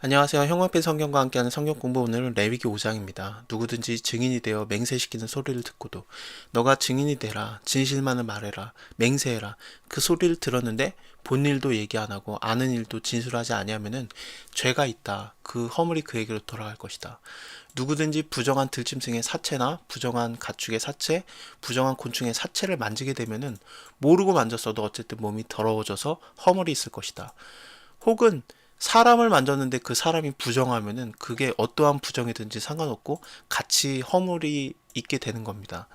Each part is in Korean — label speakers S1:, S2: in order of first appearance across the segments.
S1: 안녕하세요. 형광펜 성경과 함께하는 성경 공부 오늘은 레위기 5장입니다. 누구든지 증인이 되어 맹세시키는 소리를 듣고도 너가 증인이 되라 진실만을 말해라 맹세해라 그 소리를 들었는데 본 일도 얘기 안 하고 아는 일도 진술하지 아니하면은 죄가 있다. 그 허물이 그에게로 돌아갈 것이다. 누구든지 부정한 들짐승의 사체나 부정한 가축의 사체, 부정한 곤충의 사체를 만지게 되면은 모르고 만졌어도 어쨌든 몸이 더러워져서 허물이 있을 것이다. 혹은 사람을 만졌는데 그 사람이 부정하면은 그게 어떠한 부정이든지 상관없고 같이 허물이 있게 되는 겁니다.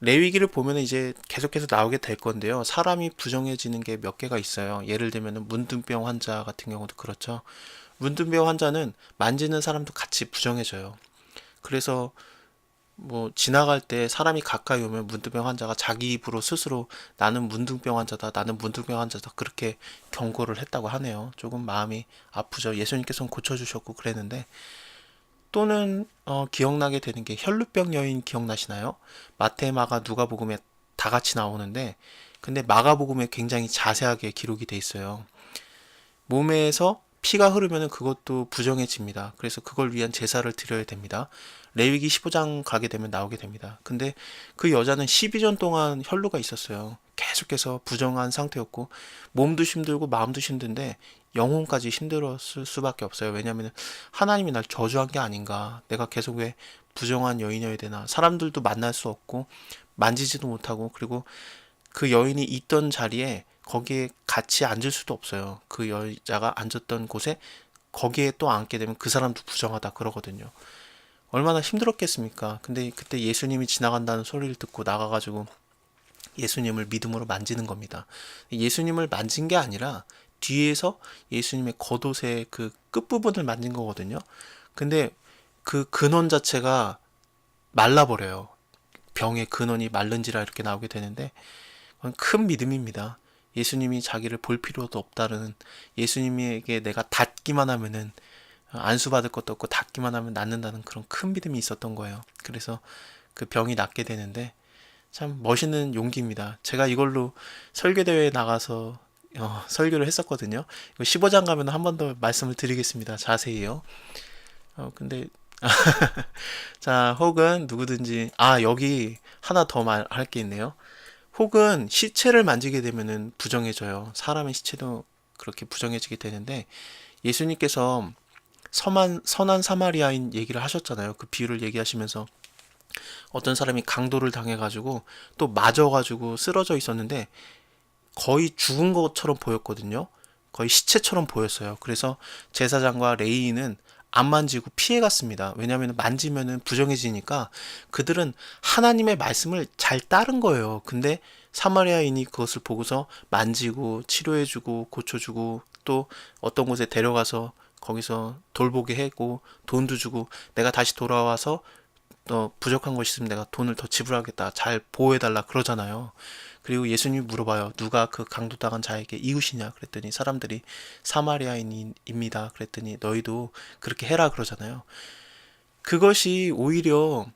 S1: 레위기를 보면 이제 계속해서 나오게 될 건데요. 사람이 부정해지는 게 몇 개가 있어요. 예를 들면 문둥병 환자 같은 경우도 그렇죠. 문둥병 환자는 만지는 사람도 같이 부정해져요. 그래서 뭐 지나갈 때 사람이 가까이 오면 문둥병 환자가 자기 입으로 스스로 나는 문둥병 환자다, 나는 문둥병 환자다 그렇게 경고를 했다고 하네요. 조금 마음이 아프죠. 예수님께서는 고쳐주셨고 그랬는데 또는 어, 기억나게 되는 게 혈루병 여인 기억나시나요? 마태, 마가, 누가복음에 다 같이 나오는데 근데 마가복음에 굉장히 자세하게 기록이 돼 있어요. 몸에서 피가 흐르면 그것도 부정해집니다. 그래서 그걸 위한 제사를 드려야 됩니다. 레위기 15장 가게 되면 나오게 됩니다. 근데 그 여자는 12년 동안 혈루가 있었어요. 계속해서 부정한 상태였고 몸도 힘들고 마음도 힘든데 영혼까지 힘들었을 수밖에 없어요. 왜냐하면 하나님이 날 저주한 게 아닌가. 내가 계속 왜 부정한 여인이어야 되나. 사람들도 만날 수 없고 만지지도 못하고 그리고 그 여인이 있던 자리에 거기에 같이 앉을 수도 없어요. 그 여자가 앉았던 곳에 거기에 또 앉게 되면 그 사람도 부정하다 그러거든요. 얼마나 힘들었겠습니까? 근데 그때 예수님이 지나간다는 소리를 듣고 나가가지고 예수님을 믿음으로 만지는 겁니다. 예수님을 만진 게 아니라 뒤에서 예수님의 겉옷의 그 끝부분을 만진 거거든요. 근데 그 근원 자체가 말라버려요. 병의 근원이 말른지라 이렇게 나오게 되는데 그건 큰 믿음입니다. 예수님이 자기를 볼 필요도 없다는 예수님에게 내가 닿기만 하면은 안수받을 것도 없고 닿기만 하면 낫는다는 그런 큰 믿음이 있었던 거예요. 그래서 그 병이 낫게 되는데 참 멋있는 용기입니다. 제가 이걸로 설교대회에 나가서 어, 설교를 했었거든요. 이거 15장 가면 한 번 더 말씀을 드리겠습니다. 자세히요. 어, 근데 자, 혹은 누구든지 아, 여기 하나 더 말할 게 있네요. 혹은 시체를 만지게 되면은 부정해져요. 사람의 시체도 그렇게 부정해지게 되는데 예수님께서 선한, 선한 사마리아인 얘기를 하셨잖아요. 그 비유를 얘기하시면서 어떤 사람이 강도를 당해가지고 또 맞아가지고 쓰러져 있었는데 거의 죽은 것처럼 보였거든요. 거의 시체처럼 보였어요. 그래서 제사장과 레이인은 안 만지고 피해갔습니다. 왜냐하면 만지면은 부정해지니까 그들은 하나님의 말씀을 잘 따른 거예요. 근데 사마리아인이 그것을 보고서 만지고 치료해주고 고쳐주고 또 어떤 곳에 데려가서 거기서 돌보게 하고 돈도 주고 내가 다시 돌아와서 또 부족한 것이 있으면 내가 돈을 더 지불하겠다. 잘 보호해달라 그러잖아요. 그리고 예수님이 물어봐요. 누가 그 강도당한 자에게 이웃이냐? 그랬더니 사람들이 사마리아인입니다. 그랬더니 너희도 그렇게 해라 그러잖아요. 그것이 오히려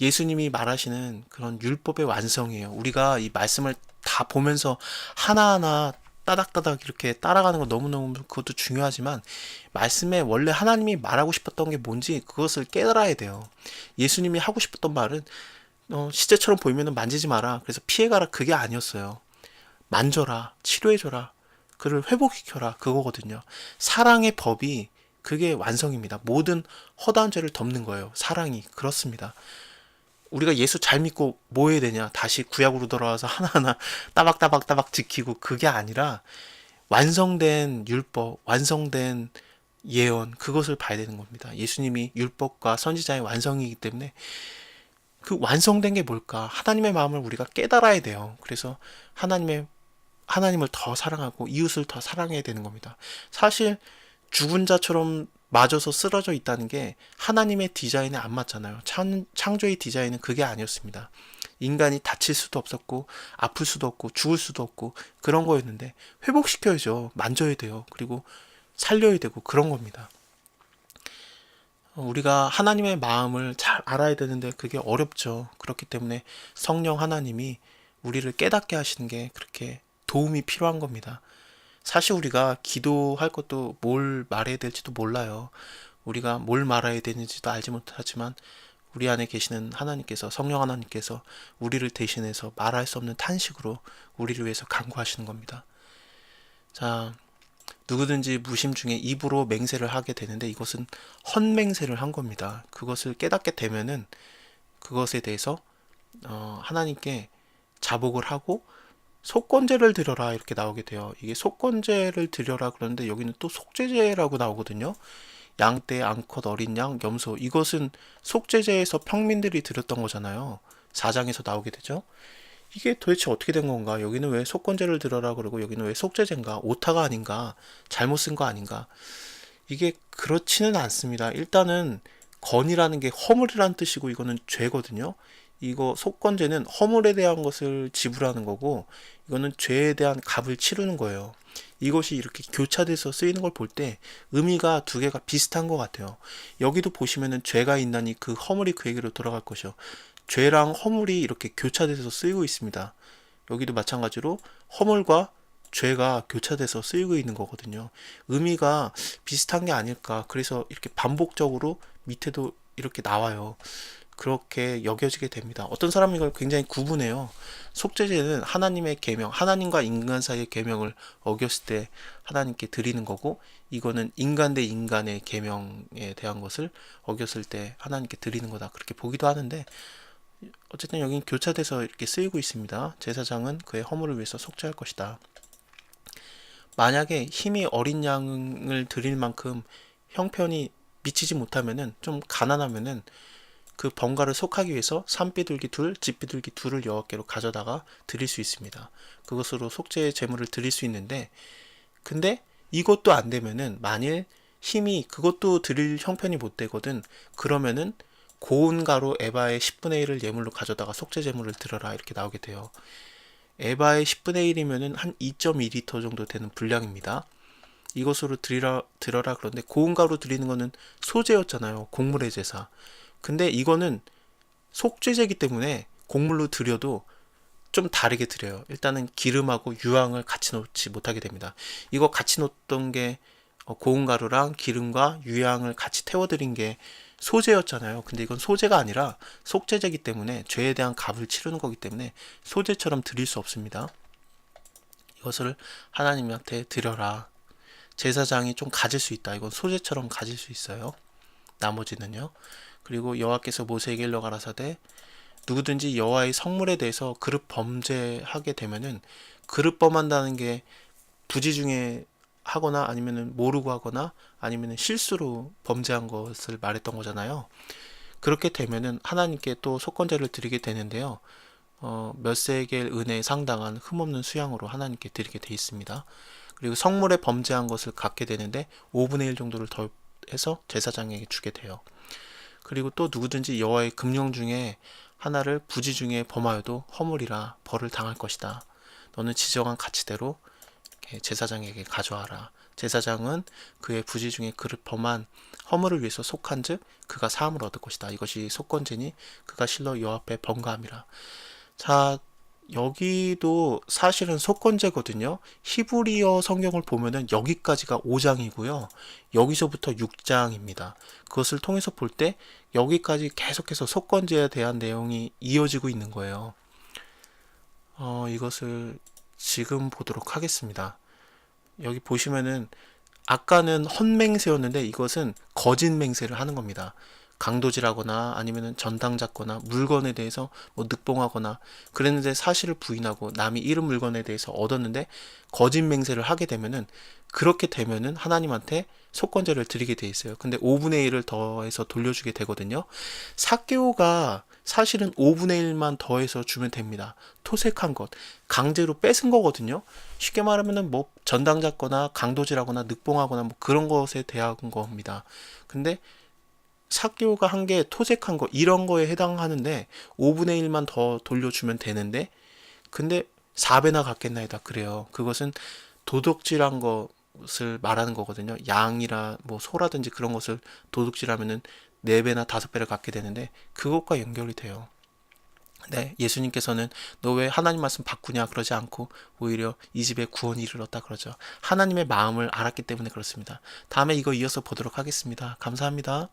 S1: 예수님이 말하시는 그런 율법의 완성이에요. 우리가 이 말씀을 다 보면서 하나하나 따닥따닥 이렇게 따라가는 거 너무너무 그것도 중요하지만 말씀에 원래 하나님이 말하고 싶었던 게 뭔지 그것을 깨달아야 돼요. 예수님이 하고 싶었던 말은 어, 시체처럼 보이면 만지지 마라. 그래서 피해가라. 그게 아니었어요. 만져라. 치료해줘라. 그를 회복시켜라. 그거거든요. 사랑의 법이 그게 완성입니다. 모든 허다한 죄를 덮는 거예요. 사랑이. 그렇습니다. 우리가 예수 잘 믿고 뭐 해야 되냐? 다시 구약으로 돌아와서 하나하나 따박따박 따박 지키고 그게 아니라 완성된 율법, 완성된 예언, 그것을 봐야 되는 겁니다. 예수님이 율법과 선지자의 완성이기 때문에 그 완성된 게 뭘까? 하나님의 마음을 우리가 깨달아야 돼요. 그래서 하나님의 하나님을 더 사랑하고 이웃을 더 사랑해야 되는 겁니다. 사실 죽은 자처럼 맞아서 쓰러져 있다는 게 하나님의 디자인에 안 맞잖아요. 창, 창조의 디자인은 그게 아니었습니다. 인간이 다칠 수도 없었고 아플 수도 없고 죽을 수도 없고 그런 거였는데 회복시켜야죠. 만져야 돼요. 그리고 살려야 되고 그런 겁니다. 우리가 하나님의 마음을 잘 알아야 되는데 그게 어렵죠. 그렇기 때문에 성령 하나님이 우리를 깨닫게 하시는 게 그렇게 도움이 필요한 겁니다. 사실 우리가 기도할 것도 뭘 말해야 될지도 몰라요. 우리가 뭘 말해야 되는지도 알지 못하지만 우리 안에 계시는 하나님께서 성령 하나님께서 우리를 대신해서 말할 수 없는 탄식으로 우리를 위해서 간구하시는 겁니다. 자, 누구든지 무심 중에 입으로 맹세를 하게 되는데 이것은 헛맹세를 한 겁니다. 그것을 깨닫게 되면은 그것에 대해서 어, 하나님께 자복을 하고 속건제를 드려라 이렇게 나오게 돼요. 이게 속건제를 드려라 그러는데 여기는 또 속죄제라고 나오거든요. 양떼, 암컷, 어린 양, 염소 이것은 속죄제에서 평민들이 드렸던 거잖아요. 사장에서 나오게 되죠. 이게 도대체 어떻게 된 건가? 여기는 왜 속건제를 들어라 그러고 여기는 왜 속죄제인가? 오타가 아닌가? 잘못 쓴 거 아닌가? 이게 그렇지는 않습니다. 일단은 건이라는 게 허물이라는 뜻이고 이거는 죄거든요. 이거 속건제는 허물에 대한 것을 지불하는 거고 이거는 죄에 대한 값을 치르는 거예요. 이것이 이렇게 교차돼서 쓰이는 걸 볼 때 의미가 두 개가 비슷한 것 같아요. 여기도 보시면은 죄가 있나니 그 허물이 그에게로 돌아갈 것이요. 죄랑 허물이 이렇게 교차돼서 쓰이고 있습니다. 여기도 마찬가지로 허물과 죄가 교차돼서 쓰이고 있는 거거든요. 의미가 비슷한 게 아닐까. 그래서 이렇게 반복적으로 밑에도 이렇게 나와요. 그렇게 여겨지게 됩니다. 어떤 사람은 이걸 굉장히 구분해요. 속죄제는 하나님의 계명, 하나님과 인간 사이의 계명을 어겼을 때 하나님께 드리는 거고, 이거는 인간 대 인간의 계명에 대한 것을 어겼을 때 하나님께 드리는 거다. 그렇게 보기도 하는데, 어쨌든 여긴 교차돼서 이렇게 쓰이고 있습니다. 제사장은 그의 허물을 위해서 속죄할 것이다. 만약에 힘이 어린 양을 드릴 만큼 형편이 미치지 못하면은 좀 가난하면은 그 번가를 속하기 위해서 산비둘기 둘, 집비둘기 둘을 여호와께로 가져다가 드릴 수 있습니다. 그것으로 속죄의 제물을 드릴 수 있는데 근데 이것도 안 되면은 만일 힘이 그것도 드릴 형편이 못 되거든 그러면은 고운 가루 에바의 10분의 1을 예물로 가져다가 속죄 제물을 드려라 이렇게 나오게 돼요. 에바의 10분의 1이면은 한 2.2리터 정도 되는 분량입니다. 이것으로 드리라 드려라 그런데 고운 가루 드리는 거는 소제였잖아요. 곡물의 제사. 근데 이거는 속죄제이기 때문에 곡물로 드려도 좀 다르게 드려요. 일단은 기름하고 유황을 같이 놓지 못하게 됩니다. 이거 같이 놓던 게 어, 고운 가루랑 기름과 유황을 같이 태워드린 게 소재였잖아요. 근데 이건 소재가 아니라 속죄제이기 때문에 죄에 대한 값을 치르는 거기 때문에 소재처럼 드릴 수 없습니다. 이것을 하나님한테 드려라. 제사장이 좀 가질 수 있다. 이건 소재처럼 가질 수 있어요. 나머지는요. 그리고 여호와께서 모세에게 일러 가라사대 누구든지 여호와의 성물에 대해서 그릇 범죄하게 되면은 그릇 범한다는 게 부지 중에 하거나 아니면은 모르고 하거나 아니면은 실수로 범죄한 것을 말했던 거잖아요. 그렇게 되면은 하나님께 또 속건제를 드리게 되는데요. 어, 몇 세겔 은혜에 상당한 흠없는 수양으로 하나님께 드리게 돼 있습니다. 그리고 성물에 범죄한 것을 갖게 되는데 5분의 1 정도를 더 해서 제사장에게 주게 돼요. 그리고 또 누구든지 여호와의 금령 중에 하나를 부지 중에 범하여도 허물이라 벌을 당할 것이다. 너는 지정한 가치대로 제사장에게 가져와라. 제사장은 그의 부지 중에 그를 범한 허물을 위해서 속한즉 그가 사함을 얻을 것이다. 이것이 속건제니 그가 실로 여호와 앞에 번가함이라. 자, 여기도 사실은 속건제거든요. 히브리어 성경을 보면은 여기까지가 5장이고요. 여기서부터 6장입니다. 그것을 통해서 볼 때 여기까지 계속해서 속건제에 대한 내용이 이어지고 있는 거예요. 어, 이것을 지금 보도록 하겠습니다. 여기 보시면은 아까는 헛맹세였는데 이것은 거짓 맹세를 하는 겁니다. 강도질하거나 아니면은 전당 잡거나 물건에 대해서 뭐 늑봉하거나 그랬는데 사실을 부인하고 남이 잃은 물건에 대해서 얻었는데 거짓 맹세를 하게 되면은 그렇게 되면은 하나님한테 속건제를 드리게 돼 있어요. 근데 5분의 1을 더해서 돌려주게 되거든요. 사개오가 사실은 5분의 1만 더해서 주면 됩니다. 토색한 것, 강제로 뺏은 거거든요. 쉽게 말하면은 뭐 전당 잡거나 강도질하거나 늑봉하거나 뭐 그런 것에 대한 겁니다. 근데 사교가 한 게 토색한 거 이런 거에 해당하는데 5분의 1만 더 돌려주면 되는데 근데 4배나 갖겠나이다 그래요. 그것은 도둑질한 것을 말하는 거거든요. 양이라 뭐 소라든지 그런 것을 도둑질하면은 4배나 5배를 갖게 되는데 그것과 연결이 돼요. 네, 예수님께서는 너 왜 하나님 말씀 바꾸냐 그러지 않고 오히려 이 집에 구원이 이르렀다 그러죠. 하나님의 마음을 알았기 때문에 그렇습니다. 다음에 이거 이어서 보도록 하겠습니다. 감사합니다.